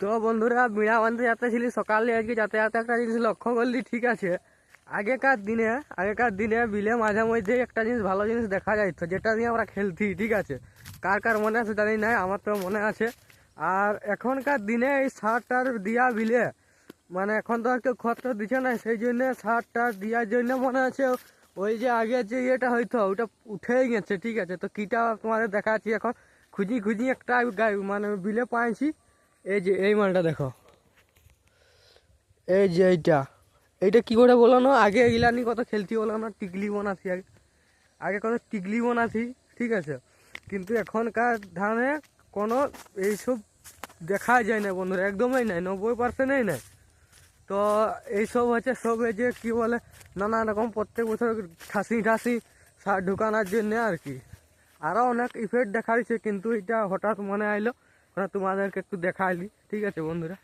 তো বন্ধুরা বিড়া বাঁধতে যাচ্ছিলি সকালে আজকে যাতায়াত একটা জিনিস লক্ষ্য করলি, ঠিক আছে? আগেকার দিনে আগেকার দিনে বিলে মাঝে মধ্যে একটা জিনিস, ভালো জিনিস দেখা যাইতো যেটা নিয়ে আমরা খেলতি ঠিক আছে? কার কার মনে আছে জানি না, আমার তো মনে আছে। আর এখনকার দিনে এই সারটার দিয়া বিলে মানে এখন তো আর কেউ খত দিচ্ছে না, সেই জন্য সারটা দেওয়ার জন্য মনে আছে ওই যে আগে যে ইয়েটা হইতো ওটা উঠেই গেছে, ঠিক আছে? তো কীটা তোমাদের দেখাচ্ছি এখন। খুঁজি খুঁজি একটা মানে বিলে পাইছি। এই যে এই মালটা দেখো। এই যে এইটা। এইটা কি করে বলো না? আগে এগুলা নিয়ে কত খেলতি বলো না টিকলি বানাছি আগে। আগে কত টিকলি বানাছি, ঠিক আছে? কিন্তু এখনকার ধানে কোনো এইসব দেখা যায় না বন্ধুরা, একদমই নাই, নব্বই পার্সেন্টই নাই। তো এইসব হচ্ছে সব এই যে কি বলে, নানা রকম প্রত্যেক বছর ঠাসি ঠাসি সার ঢুকানোর জন্য আর কি। আরও অনেক ইফেক্ট দেখা দিচ্ছে কিন্তু এটা হঠাৎ মনে আইলো তোমাদেরকে একটু দেখাইলি। ঠিক আছে বন্ধুরা?